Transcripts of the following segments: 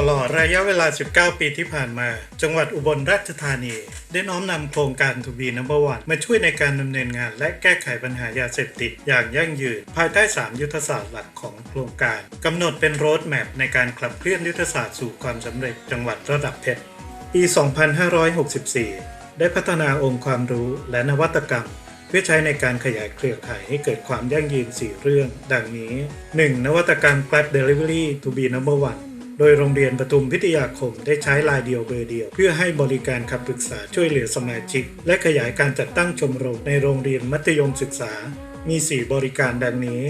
ตลอดระยะเวลา 19 ปีที่ผ่านมา จังหวัดอุบลราชธานี ได้น้อมนำโครงการทูบีนัมเบอร์วันมาช่วยในการดำเนินงาน และแก้ไขปัญหายาเสพติดอย่างยั่งยืน ภายใต้ 3 ยุทธศาสตร์หลักของโครงการกำหนดเป็นโรดแมพในการขับเคลื่อนยุทธศาสตร์สู่ความสำเร็จจังหวัดระดับเพชร ปี 2564 ได้พัฒนาองค์ความรู้และนวัตกรรมเพื่อใช้ในการขยายเครือข่ายให้เกิดความยั่งยืน 4 เรื่อง ดังนี้ 1. นวัตกรรม Grab Delivery to be number one โดยโรงเรียนปทุมพิทยาคมได้ใช้ลายเดียวเบอร์เดียว เพื่อให้บริการคำปรึกษาช่วยเหลือสมาชิก และขยายการจัดตั้งชมรมในโรงเรียนมัธยมศึกษา มี 4 บริการดังนี้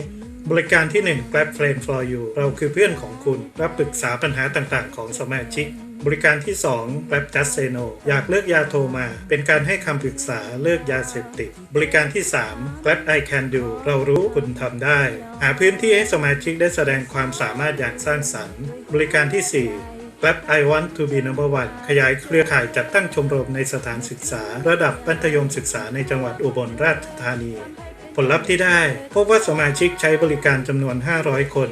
บริการที่ 1 Grab Friend for You เราคือเพื่อนของคุณ รับปรึกษาปัญหาต่างๆ ของสมาชิก บริการที่2 Grab Just Say No อยากเลิกยาโทรมา เป็นการให้คำปรึกษาเลิกยาเสพติด บริการที่ 3 Grab I Can Do เรารู้คุณทำได้ หาพื้นที่ให้สมาชิกได้แสดงความสามารถอย่างสร้างสรรค์ บริการที่ 4 Grab I Want to be number one ขยายเครือข่ายจัดตั้งชมรมในสถานศึกษา ระดับมัธยมศึกษาในจังหวัดอุบลราชธานี ผลลัพธ์ที่ได้ พบว่าสมาชิกใช้บริการจำนวน 500 คน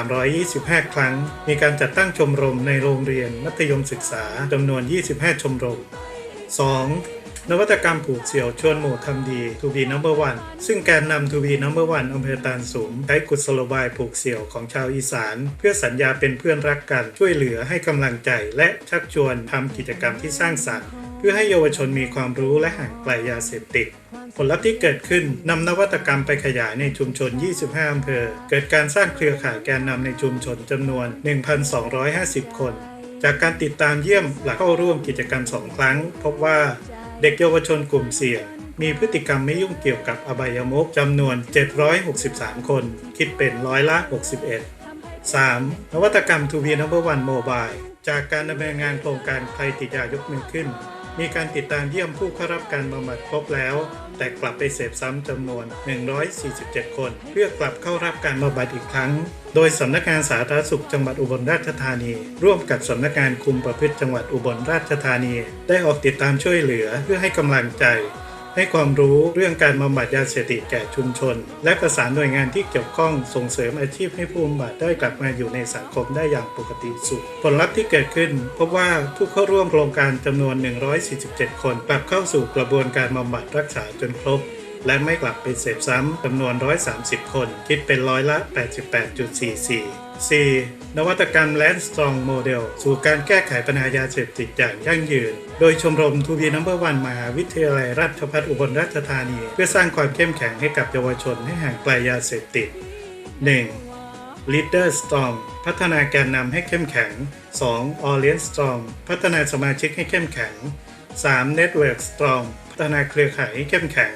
1,325 ครั้ง มีการจัดตั้งชมรมในโรงเรียนมัธยมศึกษาจำนวน 25 ชมรม 2. นวัตกรรมผูกเสี่ยวชวนหมู่ทำดี To be number one ซึ่งแกนนำ To be number one อำเภอตาลสูงใช้กุศโลบายผูกเสี่ยวของชาวอีสาน เพื่อสัญญาเป็นเพื่อนรักกันช่วยเหลือให้กำลังใจ และชักชวนทำกิจกรรมที่สร้างสรรค์ เพื่อให้เยาวชนมีความรู้และห่างไกลยาเสพติด ผลลัพธ์ที่เกิดขึ้นนำนวัตกรรมไปขยายในชุมชน 25 อำเภอ เกิดการสร้างเครือข่ายแกนนำในชุมชนจำนวน 1,250 คน จากการติดตามเยี่ยมหลักเข้าร่วมกิจกรรม 2 ครั้ง พบว่าเด็กเยาวชนกลุ่มเสี่ยงมีพฤติกรรมไม่ยุ่งเกี่ยวกับอบายมุกจำนวน 763 คน คิดเป็นร้อยละ 61 3. นวัตกรรม To be number one mobile จากการดำเนินงานโครงการใครติดยายกมือขึ้น มีการติดตามเยี่ยมผู้เข้ารับการบำบัดครบแล้ว แต่กลับไปเสพซ้ำจำนวน 147 คน เพื่อกลับเข้ารับการบำบัดอีกครั้ง โดยสำนักงานสาธารณสุขจังหวัดอุบลราชธานี ร่วมกับสำนักงานคุมประพฤติจังหวัดอุบลราชธานี ได้ออกติดตามช่วยเหลือเพื่อให้กำลังใจ ให้ความรู้เรื่องการบำบัดยาเสพติดแก่ชุมชน และประสานหน่วยงานที่เกี่ยวข้องส่งเสริมอาชีพให้ผู้บำบัดได้กลับมาอยู่ในสังคมได้อย่างปกติสุข ผลลัพธ์ที่เกิดขึ้น พบว่าผู้เข้าร่วมโครงการจำนวน 147 คนกลับเข้าสู่กระบวนการบำบัดรักษาจนครบ และไม่กลับไปเสพซ้ำจำนวน 130 คน คิดเป็นร้อยละ 88.44 4. นวัตกรรม Land Strong Model สู่การแก้ไขปัญหายาเสพติดอย่างยั่งยืน โดยชมรมทูบีนัมเบอร์วันมหาวิทยาลัยราชภัฏอุบลราชธานี เพื่อสร้างความเข้มแข็งให้กับเยาวชนให้ห่างไกลยาเสพติด 1. Leader Strong พัฒนาแกนนำให้เข้มแข็ง 2. Audience Strong พัฒนาสมาชิกให้เข้มแข็ง 3. Network Strong พัฒนาเครือข่ายให้เข้มแข็ง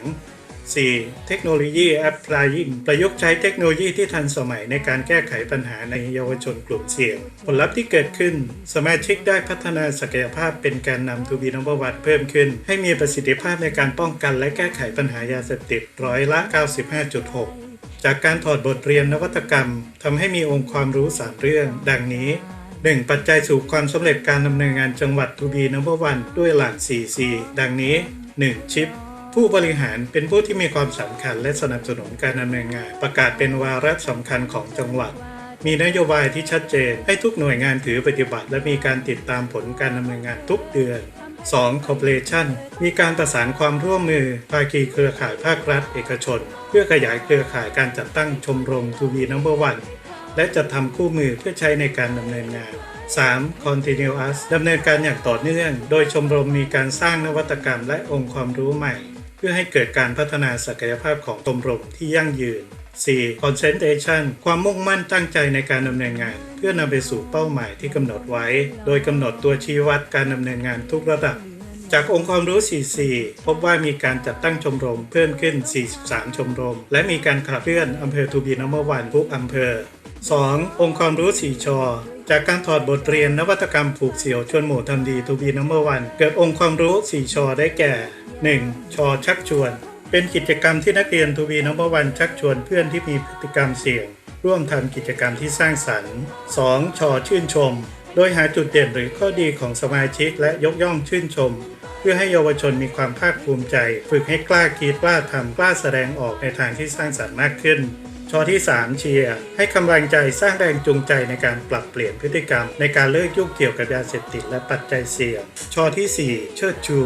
4. เทคโนโลยี Applying ประยุกต์ใช้เทคโนโลยีที่ทันสมัยในการแก้ไขปัญหาในเยาวชนกลุ่มเสี่ยง ผลลัพธ์ที่เกิดขึ้น สมาชิกได้พัฒนาศักยภาพเป็นการนำทูบีนัมเบวันเพิ่มขึ้น ให้มีประสิทธิภาพในการป้องกันและแก้ไขปัญหายาเสพติดร้อยละ 95.6 จากการถอดบทเรียนนวัตกรรมทำให้มีองค์ความรู้ 3 เรื่อง ดังนี้ 1. ปัจจัยสู่ความสำเร็จการดำเนินงานจังหวัดทูบีนัมเบอร์วันด้วยหลัก 4C ดังนี้ 1. ชิป ผู้บริหารเป็นผู้ที่มีความสำคัญและสนับสนุนการดำเนินงาน ประกาศเป็นวาระสำคัญของจังหวัด มีนโยบายที่ชัดเจน ให้ทุกหน่วยงานถือปฏิบัติ และมีการติดตามผลการดำเนินงานทุกเดือน 2. Corporation มีการประสานความร่วมมือภาคีเครือข่ายภาครัฐ เอกชน เพื่อขยายเครือข่ายการจัดตั้งชมรมทูบีนัมเบอร์วันและจัดทำคู่มือเพื่อใช้ในการดำเนินงาน 3. Continuous ดำเนินการอย่างต่อเนื่อง โดยชมรมมีการสร้างนวัตกรรมและองค์ความรู้ใหม่ เพื่อให้เกิดการพัฒนาศักยภาพของชมรมที่ยั่งยืน 4. Concentration ความมุ่งมั่นตั้งใจในการดำเนินงาน เพื่อนำไปสู่เป้าหมายที่กำหนดไว้ โดยกำหนดตัวชี้วัดการดำเนินงานทุกระดับ จากองค์ความรู้ 44 พบว่ามีการจัดตั้งชมรมเพิ่มขึ้น 43 ชมรม และมีการขับเคลื่อนอำเภอทูบีนัมเบอร์วันทุกอำเภอ 2. องค์ความรู้ 4 ชอจากการถอดบทเรียนนวัตกรรมผูกเสี่ยวชวนหมู่ทำดีทูบีนัมเบอร์วันเกิดองค์ความรู้ 4 ชอได้แก่ 1. ชอชักชวน เป็นกิจกรรมที่นักเรียนทูบีนัมเบอร์วันชักชวนเพื่อนที่มีพฤติกรรมเสี่ยง ร่วมทำกิจกรรมที่สร้างสรรค์ 2. ชอชื่นชม โดยหาจุดเด่นหรือข้อดีของสมาชิกและยกย่องชื่นชม เพื่อให้เยาวชนมีความภาคภูมิใจ ฝึกให้กล้าคิดกล้าทำกล้าแสดงออกในทางที่สร้างสรรค์มากขึ้น ชอที่ 3 เชียร์ให้กำลังใจสร้างแรงจูงใจในการปรับเปลี่ยนพฤติกรรม ในการเลิกยุ่งเกี่ยวกับยาเสพติดและปัจจัยเสี่ยงชอที่ 4 เชิดชู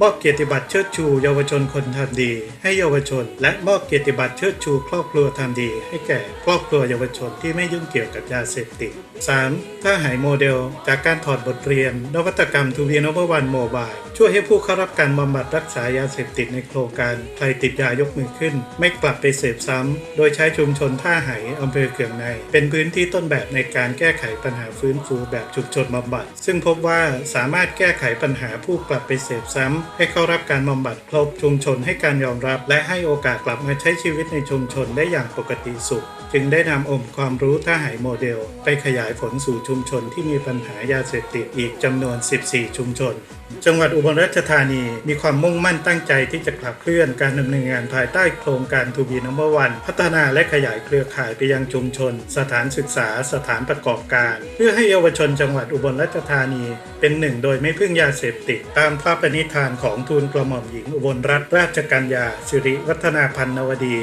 มอบเกียรติบัตรเชิดชูเยาวชนคนทำดี ให้เยาวชน และมอบเกียรติบัตรเชิดชู ครอบครัวทำดี ให้แก่ครอบครัวเยาวชนที่ไม่ยุ่งเกี่ยวกับยาเสพติด 3. ถ้าหายโมเดล จากการถอดบทเรียน นวัตกรรมทูเวียนอวันโมบายช่วยให้ผู้เข้ารับการบำบัดรักษายาเสพติดในโครงการ ใครติดยายกมือขึ้น ไม่กลับไปเสพซ้ำ โดยใช้ชุมชนท่าไหอำเภอเกืองใน เป็นพื้นที่ต้นแบบในการแก้ไขปัญหาฟื้นฟูแบบชุมชนบำบัด ซึ่งพบว่าสามารถแก้ไขปัญหาผู้กลับไปเสพซ้ำ ให้เข้ารับการบำบัดครบชุมชนให้การยอมรับ และให้โอกาสกลับมาใช้ชีวิตในชุมชนได้อย่างปกติสุข จึงได้นำองค์ความรู้ท่าหายโมเดล ไปขยายายผลสู่ชุมชนที่มีปัญหายาเสพติดอีกจำนวน 14 ชุมชน จังหวัดอุบลราชธานีมีความมุ่งมั่นตั้งใจที่จะขับเคลื่อนการดำเนินงานภายใต้โครงการทูบีนัมเบอร์วันพัฒนาและขยายเครือข่ายไปยังชุมชน สถานศึกษาสถานประกอบการ เพื่อให้เยาวชนจังหวัดอุบลราชธานี เป็นหนึ่งโดยไม่พึ่งยาเสพติด ตามพระปณิธานของทูลกระหม่อมหญิงอุบลรัตนราชกัญญาสิริวัฒนาพันนวดี